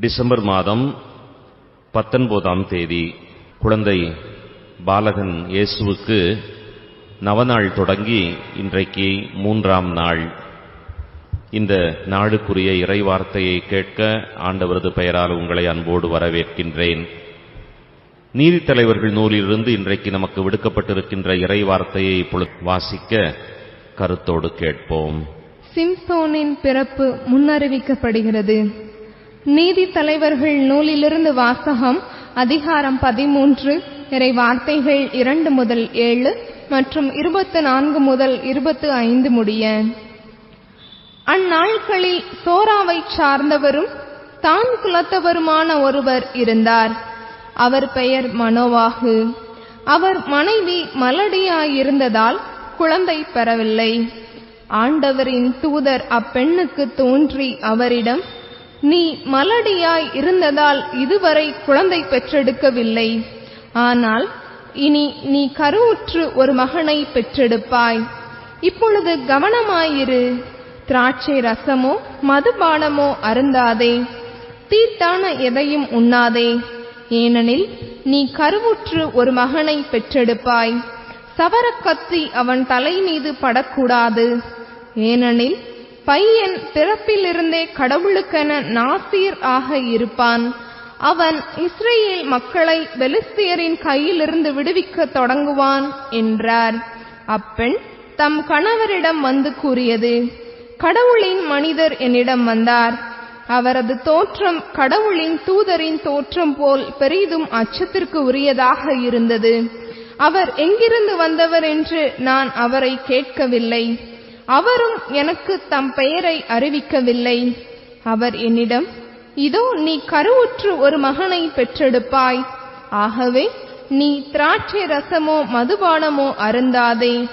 December மாதம் பத்தொன்பதாம் தேதி குழந்தை பாலகன் இயேசுவுக்கு நவநாள் தொடங்கி இன்றைக்கு மூன்றாம் நாள். இந்த நாளுக்குரிய இறைவார்த்தையை கேட்க ஆண்டவரது பெயரால் உங்களை அன்போடு வரவேற்கின்றேன். நீதித்தலைவர்கள் நூலிலிருந்து இன்றைக்கு நமக்கு விடுக்கப்பட்டிருக்கின்ற இறைவார்த்தையை இப்பொழுது வாசிக்க கருத்தோடு கேட்போம். சிம்சோனின் பிறப்பு முன்னறிவிக்கப்படுகிறது. நீதி தலைவர்கள் நூலிலிருந்து வாசகம் அதிகாரம் பதிமூன்று இறை வார்த்தைகள் இரண்டு முதல் ஏழு மற்றும் இருபத்து நான்கு முதல் இருபத்து ஐந்து முடிய. அந்நாட்களில் சோராவைச் சார்ந்தவரும் தான் குலத்தவருமான ஒருவர் இருந்தார். அவர் பெயர் மனோவாகு. அவர் மனைவி மலடியாயிருந்ததால் குழந்தை பெறவில்லை. ஆண்டவரின் தூதர் அப்பெண்ணுக்கு தோன்றி அவரிடம் நீ மலடியாய் இருந்ததால் இதுவரை குழந்தை பெற்றெடுக்கவில்லை. ஆனால் இனி நீ கருவுற்று ஒரு மகனை பெற்றெடுப்பாய். இப்பொழுது கவனமாயிரு. திராட்சை ரசமோ மதுபானமோ அருந்தாதே. தீட்டான எதையும் உண்ணாதே. ஏனெனில் நீ கருவுற்று ஒரு மகனை பெற்றெடுப்பாய். சவரக்கத்தி அவன் தலை மீது படக்கூடாது. ஏனெனில் பையன் பிறப்பிலிருந்தே கடவுளுக்கென நாசீர் ஆக இருப்பான். அவன் இஸ்ரேல் மக்களை பெலிஸ்தியரின் கையிலிருந்து விடுவிக்க தொடங்குவான் என்றார். அப்பெண் தம் கணவரிடம் வந்து கூறியது கடவுளின் மனிதர் என்னிடம் வந்தார். அவரது தோற்றம் கடவுளின் தூதரின் தோற்றம் போல் பெரிதும் அச்சத்திற்கு உரியதாக இருந்தது. அவர் எங்கிருந்து வந்தவர் என்று நான் அவரை கேட்கவில்லை. அவரும் எனக்கு தம் பெயரை அறிவிக்கவில்லை. அவர் என்னிடம் இதோ நீ கருவுற்று ஒரு மகனை பெற்றெடுப்பாய். ஆகவே நீ திராட்சை ரசமோ மதுபானமோ அருந்தாதே.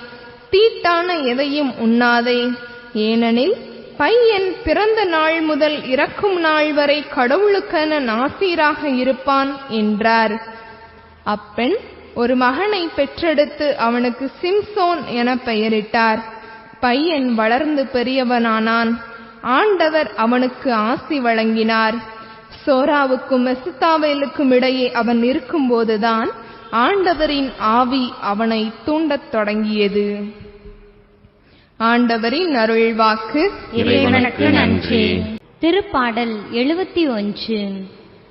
தீட்டான எதையும் உண்ணாதே. ஏனெனில் பையன் பிறந்த நாள் முதல் இறக்கும் நாள் வரை கடவுளுக்கென நாசீராக இருப்பான் என்றார். அப்பெண் ஒரு மகனை பெற்றெடுத்து அவனுக்கு சிம்சோன் என பெயரிட்டார். பையன் வளர்ந்து பெரியவனானான். ஆண்டவர் அவனுக்கு ஆசி வழங்கினார். சோராவுக்கும் மெசுத்தாவேலுக்கும் இடையே அவன் இருக்கும்போதுதான் ஆண்டவரின் ஆவி அவனை தூண்டத் தொடங்கியது. ஆண்டவரின் அருள்வாக்கு இறைவனுக்கு நன்றி. திருப்பாடல் எழுபத்தி ஒன்று.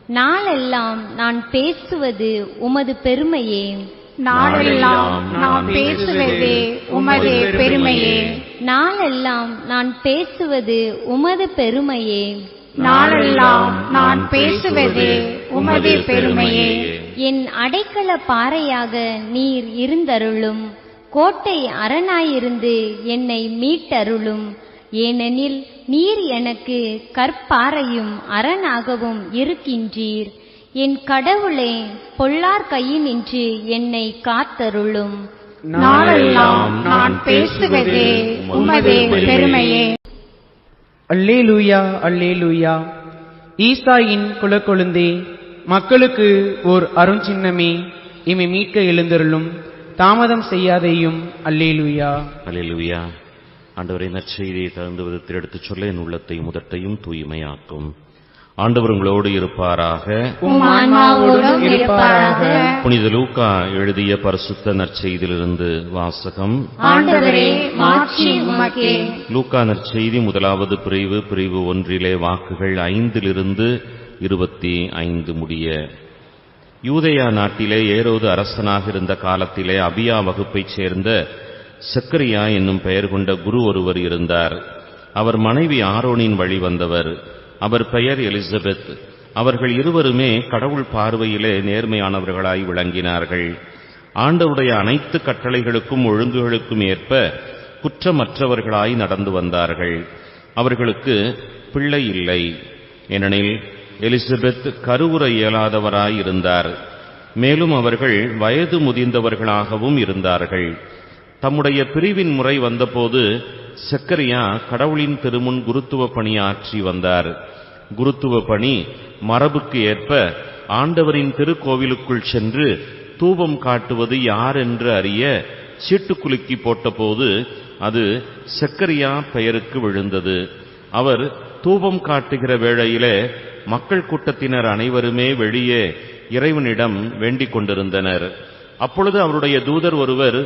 நாளெல்லாம் நான் பேசுவது உமது பெருமையே. நாளெல்லாம் நாம் பேசுவதே உமதே பெருமையே. நாளெல்லாம் நான் பேசுவது உமது பெருமையே. நாளெல்லாம் நான் பேசுவதே உமதே பெருமையே. என் அடைக்கல பாறையாக நீர் இருந்தருளும். கோட்டை அரணாயிருந்து என்னை மீட்டருளும். ஏனெனில் நீர் எனக்கு கற்பாறையும் அரணாகவும் இருக்கின்றீர். என் கடவுளே பொல்லார் கையினின்று என்னை காத்தருளும். நாளெல்லாம் நான் பேசுவதே உமதே பெருமையே. அல்லேலூயா அல்லேலூயா. ஈசாயின் குலக்கொழுந்தே மக்களுக்கு ஓர் அருஞ்சின்னமே இமை மீட்க எழுந்தருளும். தாமதம் செய்யாதேயும் அல்லேலூயா. அல்லேலூயா. ஆண்டவரை நற்செய்தியை தகுந்த விதத்தில் எடுத்துச் சொல்ல என் உள்ளத்தையும் முதட்டையும் தூய்மையாக்கும். ஆண்டவர் உங்களோடு இருப்பாராக. புனித லூக்கா எழுதிய பரிசுத்த நற்செய்தியிலிருந்து வாசகம். லூக்கா நற்செய்தி முதலாவது பிரிவு பிரிவு ஒன்றிலே வாக்குகள் ஐந்திலிருந்து இருபத்தி ஐந்து முடிய. யூதேயா நாட்டிலே ஏரோது அரசனாக இருந்த காலத்திலே அபியா வகுப்பைச் சேர்ந்த செக்கரியா என்னும் பெயர் கொண்ட குரு ஒருவர் இருந்தார். அவர் மனைவி ஆரோனின் வழி வந்தவர். அவர் பெயர் எலிசபெத். அவர்கள் இருவருமே கடவுள் பார்வையிலே நேர்மையானவர்களாய் விளங்கினார்கள். ஆண்டவருடைய அனைத்து கட்டளைகளுக்கும் ஒழுங்குகளுக்கும் ஏற்ப குற்றமற்றவர்களாய் நடந்து வந்தார்கள். அவர்களுக்கு பிள்ளை இல்லை. ஏனெனில் எலிசபெத் கருவுற இயலாதவராய் இருந்தார். மேலும் அவர்கள் வயது முதிர்ந்தவர்களாகவும் இருந்தார்கள். தம்முடைய பிரிவின் முறை வந்தபோது செக்கரியா கடவுளின் திருமுன் குருத்துவ பணியாற்றி வந்தார். குருத்துவ பணி மரபுக்கு ஏற்ப ஆண்டவரின் திருக்கோவிலுக்குள் சென்று தூபம் காட்டுவது யார் என்று அறிய சீட்டுக்குலுக்கி போட்டபோது அது செக்கரியா பெயருக்கு விழுந்தது. அவர் தூபம் காட்டுகிற வேளையிலே மக்கள் கூட்டத்தினர் அனைவருமே வெளியே இறைவனிடம் வேண்டிக் கொண்டிருந்தனர். அப்பொழுது அவருடைய தூதர் ஒருவர்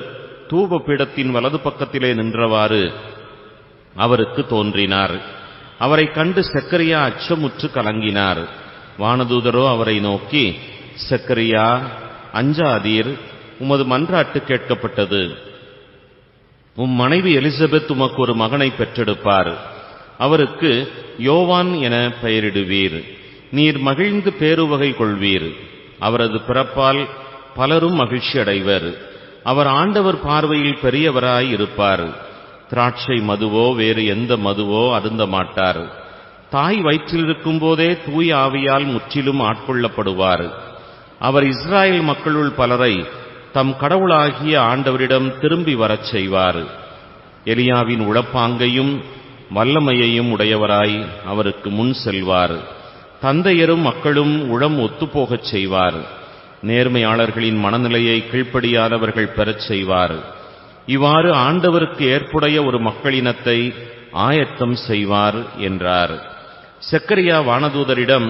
தூப பீடத்தின் வலது பக்கத்திலே நின்றவாறு அவருக்கு தோன்றினார். அவரை கண்டு செக்கரியா அச்சமுற்று கலங்கினார். வானதூதரோ அவரை நோக்கி செக்கரியா அஞ்சாதீர் உமது மன்றாட்டு கேட்கப்பட்டது. உம் மனைவி எலிசபெத் உமக்கு ஒரு மகனை பெற்றெடுப்பார். அவருக்கு யோவான் என பெயரிடுவீர். நீர் மகிழ்ந்து பேருவகை கொள்வீர். அவரது பிறப்பால் பலரும் மகிழ்ச்சி அடைவர் அவர் ஆண்டவர் பார்வையில் பெரியவராய் இருப்பார். திராட்சை மதுவோ வேறு எந்த மதுவோ அருந்த மாட்டார். தாய் வயிற்றில் இருக்கும்போதே தூய ஆவியால் முற்றிலும் ஆட்கொள்ளப்படுவார். அவர் இஸ்ராயல் மக்களுள் பலரை தம் கடவுளாகிய ஆண்டவரிடம் திரும்பி வரச் செய்வார். எலியாவின் உளப்பாங்கையும் வல்லமையையும் உடையவராய் அவருக்கு முன் செல்வார். தந்தையரும் மக்களும் உளம் ஒத்துப்போகச் செய்வார். நேர்மையாளர்களின் மனநிலையை கீழ்ப்படியாதவர்கள் பெறச் செய்வார். இவ்வாறு ஆண்டவருக்கு ஏற்புடைய ஒரு மக்களினத்தை ஆயத்தம் செய்வார் என்றார். செக்கரியா வானதூதரிடம்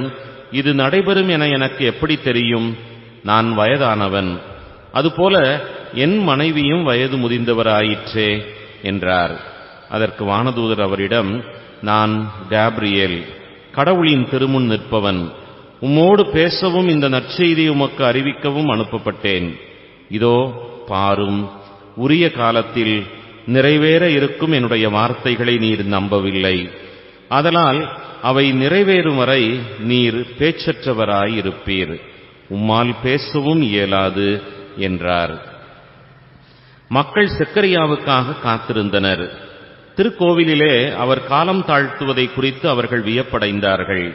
இது நடைபெறும் என எனக்கு எப்படி தெரியும்? நான் வயதானவன். அதுபோல என் மனைவியும் வயது முதிந்தவராயிற்றே என்றார். அதற்கு வானதூதர் அவரிடம் நான் கேப்ரியேல் கடவுளின் திருமுன் நிற்பவன். உம்மோடு பேசவும் இந்த நற்செய்தியை உமக்கு அறிவிக்கவும் அனுப்பப்பட்டேன். இதோ பாரும் உரிய காலத்தில் நிறைவேற இருக்கும் என்னுடைய வார்த்தைகளை நீர் நம்பவில்லை. அதனால் அவை நிறைவேறும் வரை நீர் பேச்சற்றவராய் இருப்பீர் உம்மால் பேசவும் இயலாது என்றார். மக்கள் செக்கரியாவுக்காக காத்திருந்தனர். திருக்கோவிலிலே அவர் காலம் தாழ்த்துவதை குறித்து அவர்கள் வியப்படைந்தார்கள்.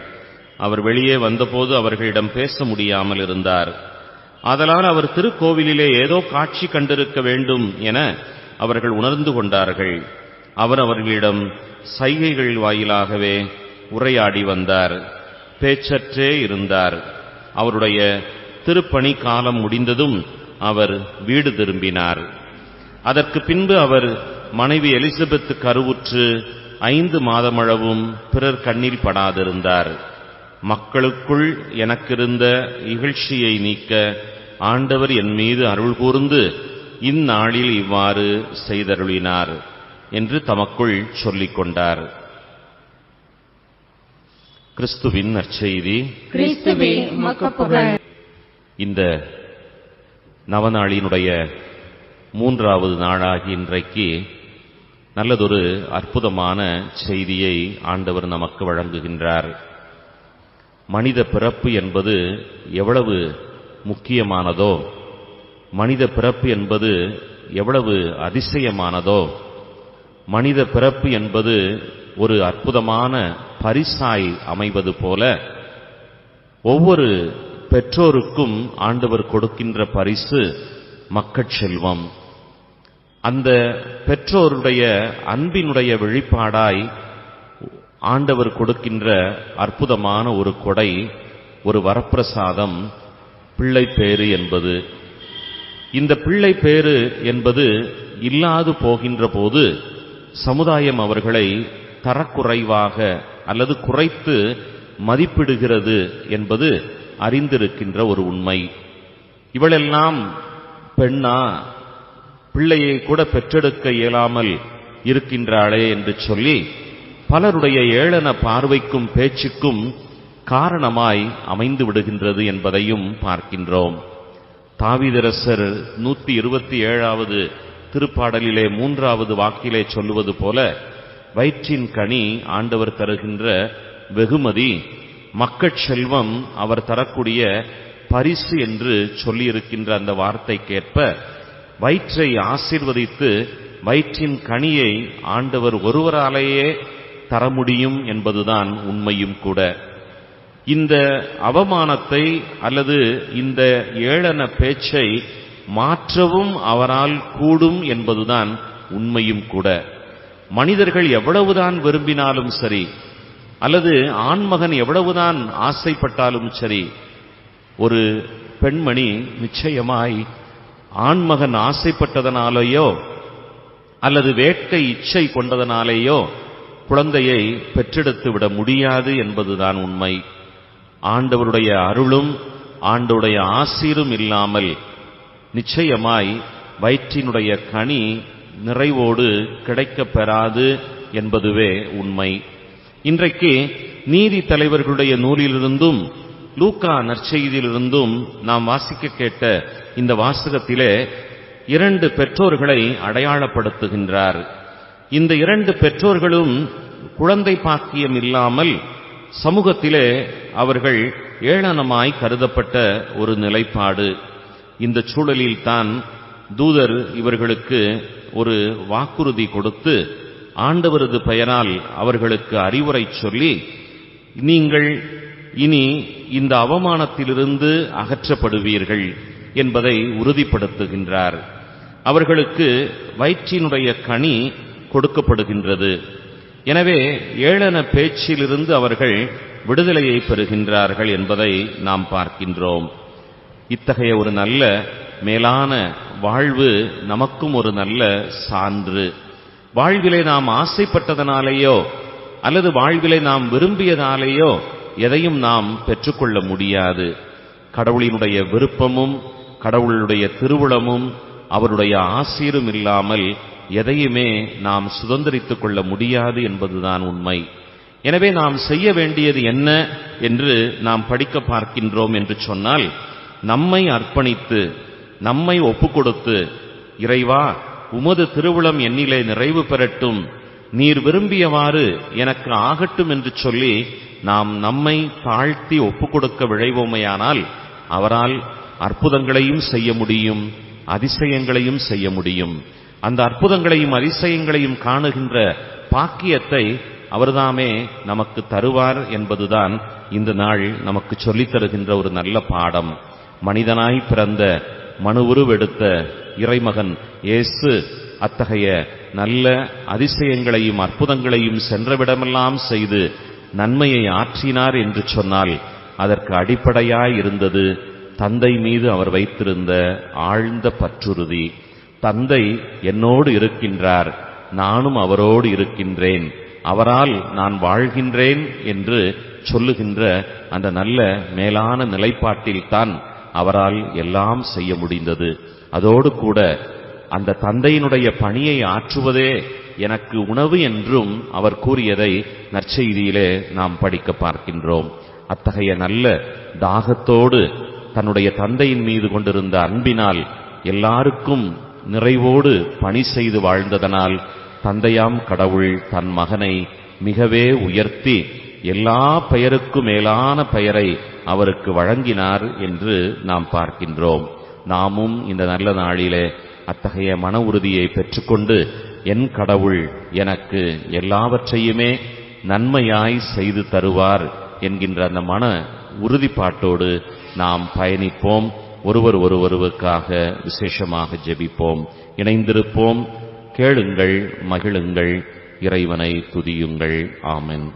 அவர் வெளியே வந்தபோது அவர்களிடம் பேச முடியாமல் இருந்தார். ஆதலால் அவர் திருக்கோவிலிலே ஏதோ காட்சி கண்டிருக்க வேண்டும் என அவர்கள் உணர்ந்து கொண்டார்கள். அவர் அவர்களிடம் சைகைகள் வாயிலாகவே உரையாடி வந்தார். பேச்சற்றே இருந்தார். அவருடைய திருப்பணி காலம் முடிந்ததும் அவர் வீடு திரும்பினார். அதற்கு பின்பு அவர் மனைவி எலிசபெத்து கருவுற்று ஐந்து மாதமளவும் பிறர் கண்ணில் படாதிருந்தார். மக்களுக்குள் எனக்கிருந்த இகழ்ச்சியை நீக்க ஆண்டவர் என் மீது அருள் கூர்ந்து இந்நாளில் இவ்வாறு செய்தருளினார் என்று தமக்குள் சொல்லிக் கொண்டார். கிறிஸ்துவின் நற்செய்தி. இந்த நவநாளினுடைய மூன்றாவது நாளாகி இன்றைக்கு நல்லதொரு அற்புதமான செய்தியை ஆண்டவர் நமக்கு வழங்குகின்றார். மனித பிறப்பு என்பது எவ்வளவு முக்கியமானதோ? மனித பிறப்பு என்பது எவ்வளவு அதிசயமானதோ? மனித பிறப்பு என்பது ஒரு அற்புதமான பரிசாய் அமைவது போல ஒவ்வொரு பெற்றோருக்கும் ஆண்டவர் கொடுக்கின்ற பரிசு மக்கட்செல்வம் அந்த பெற்றோருடைய அன்பினுடைய வெளிப்பாடாய் ஆண்டவர் கொடுக்கின்ற அற்புதமான ஒரு கொடை ஒரு வரப்பிரசாதம் பிள்ளை பேறு என்பது. இந்த பிள்ளை பேறு என்பது இல்லாது போகின்ற போது சமுதாயம் அவர்களை தரக்குறைவாக அல்லது குறைத்து மதிப்பிடுகிறது என்பது அறிந்திருக்கின்ற ஒரு உண்மை. இவளெல்லாம் பெண்ணா? பிள்ளையை கூட பெற்றெடுக்க இயலாமல் இருக்கின்றாளே என்று சொல்லி பலருடைய ஏளன பார்வைக்கும் பேச்சுக்கும் காரணமாய் அமைந்து விடுகின்றது என்பதையும் பார்க்கின்றோம். தாவிதரசர் நூத்தி இருபத்தி ஏழாவது திருப்பாடலிலே மூன்றாவது வாக்கிலே சொல்லுவது போல வயிற்றின் கனி ஆண்டவர் தருகின்ற வெகுமதி மக்கட் செல்வம் அவர் தரக்கூடிய பரிசு என்று சொல்லியிருக்கின்ற அந்த வார்த்தைக்கேற்ப வயிற்றை ஆசீர்வதித்து வயிற்றின் கனியை ஆண்டவர் ஒருவராலேயே தர முடியும் என்பதுதான் உண்மையும் கூட. இந்த அவமானத்தை அல்லது இந்த ஏளன பேச்சை மாற்றவும் அவரால் கூடும் என்பதுதான் உண்மையும் கூட. மனிதர்கள் எவ்வளவுதான் விரும்பினாலும் சரி அல்லது ஆண்மகன் எவ்வளவுதான் ஆசைப்பட்டாலும் சரி ஒரு பெண்மணி நிச்சயமாய் ஆண்மகன் ஆசைப்பட்டதனாலேயோ அல்லது வேட்கை இச்சை கொண்டதனாலேயோ குழந்தையை பெற்றெடுத்து விட முடியாது என்பதுதான் உண்மை. ஆண்டவருடைய அருளும் ஆண்டவருடைய ஆசீரும் இல்லாமல் நிச்சயமாய் வயிற்றினுடைய கனி நிறைவோடு கிடைக்கப் பெறாது என்பதுவே உண்மை. இன்றைக்கு நீதி தலைவர்களுடைய நூலிலிருந்தும் லூக்கா நற்செய்தியிலிருந்தும் நாம் வாசிக்க கேட்ட இந்த வாசகத்திலே இரண்டு பெற்றோர்களை அடையாளப்படுத்துகின்றார். இந்த இரண்டு பெற்றோர்களும் குழந்தை பாக்கியம் இல்லாமல் சமூகத்திலே அவர்கள் ஏளனமாய் கருதப்பட்ட ஒரு நிலைப்பாடு. இந்த சூழலில்தான் தூதர் இவர்களுக்கு ஒரு வாக்குறுதி கொடுத்து ஆண்டவரது பெயரால் அவர்களுக்கு அறிவுரை சொல்லி நீங்கள் இனி இந்த அவமானத்திலிருந்து அகற்றப்படுவீர்கள் என்பதை உறுதிப்படுத்துகின்றார். அவர்களுக்கு வயிற்றினுடைய கனி கொடுக்கப்படுகின்றது. எனவே ஏளன பேச்சிலிருந்து அவர்கள் விடுதலையை பெறுகின்றார்கள் என்பதை நாம் பார்க்கின்றோம். இத்தகைய ஒரு நல்ல மேலான வாழ்வு நமக்கும் ஒரு நல்ல சான்று. வாழ்விலே நாம் ஆசைப்பட்டதனாலேயோ அல்லது வாழ்விலே நாம் விரும்பியதாலேயோ எதையும் நாம் பெற்றுக்கொள்ள முடியாது. கடவுளினுடைய விருப்பமும் கடவுளுடைய திருவுளமும் அவருடைய ஆசீரும் இல்லாமல் எதையுமே நாம் சுதந்திரித்துக் கொள்ள முடியாது என்பதுதான் உண்மை. எனவே நாம் செய்ய வேண்டியது என்ன என்று நாம் படிக்க பார்க்கின்றோம் என்று சொன்னால் நம்மை அர்ப்பணித்து நம்மை ஒப்புக்கொடுத்து இறைவா உமது திருவுளம் என்னிலே நிறைவு பெறட்டும் நீர் விரும்பியவாறு எனக்கு ஆகட்டும் என்று சொல்லி நாம் நம்மை தாழ்த்தி ஒப்புக்கொடுக்க விழைவோமையானால் அவரால் அற்புதங்களையும் செய்ய முடியும் அதிசயங்களையும் செய்ய முடியும். அந்த அற்புதங்களையும் அதிசயங்களையும் காணுகின்ற பாக்கியத்தை அவர்தாமே நமக்கு தருவார் என்பதுதான் இந்த நாள் நமக்கு சொல்லித் தருகின்ற ஒரு நல்ல பாடம். மனிதனாய் பிறந்த மனு உருவெடுத்த இறைமகன் இயேசு அத்தகைய நல்ல அதிசயங்களையும் அற்புதங்களையும் சென்றவிடமெல்லாம் செய்து நன்மையை ஆற்றினார் என்று சொன்னால் அதற்கு அடிப்படையாய் இருந்தது தந்தை மீது அவர் வைத்திருந்த ஆழ்ந்த பற்றுறுதி. தந்தை என்னோடு இருக்கின்றார் நானும் அவரோடு இருக்கின்றேன். அவரால் நான் வாழ்கின்றேன் என்று சொல்லுகின்ற அந்த நல்ல மேலான நிலைப்பாட்டில்தான் அவரால் எல்லாம் செய்ய முடிந்தது. அதோடு கூட அந்த தந்தையினுடைய பணியை ஆற்றுவதே எனக்கு உணவு என்றும் அவர் கூறியதை நற்செய்தியிலே நாம் படிக்க பார்க்கின்றோம். அத்தகைய நல்ல தாகத்தோடு தன்னுடைய தந்தையின் மீது கொண்டிருந்த அன்பினால் எல்லாருக்கும் நிறைவோடு பணி செய்து வாழ்ந்ததனால் தந்தையாம் கடவுள் தன் மகனை மிகவே உயர்த்தி எல்லா பெயருக்கும் மேலான பெயரை அவருக்கு வழங்கினார் என்று நாம் பார்க்கின்றோம். நாமும் இந்த நல்ல நாளிலே அத்தகைய மன உறுதியை பெற்றுக்கொண்டு என் கடவுள் எனக்கு எல்லாவற்றையுமே நன்மையாய் செய்து தருவார் என்கின்ற அந்த மன உறுதிப்பாட்டோடு நாம் பயணிப்போம். ஒருவர் ஒருவருக்காக விசேஷமாக ஜெபிப்போம். இணைந்திருப்போம். கேளுங்கள் மகிழுங்கள் இறைவனை துதியுங்கள். ஆமென்.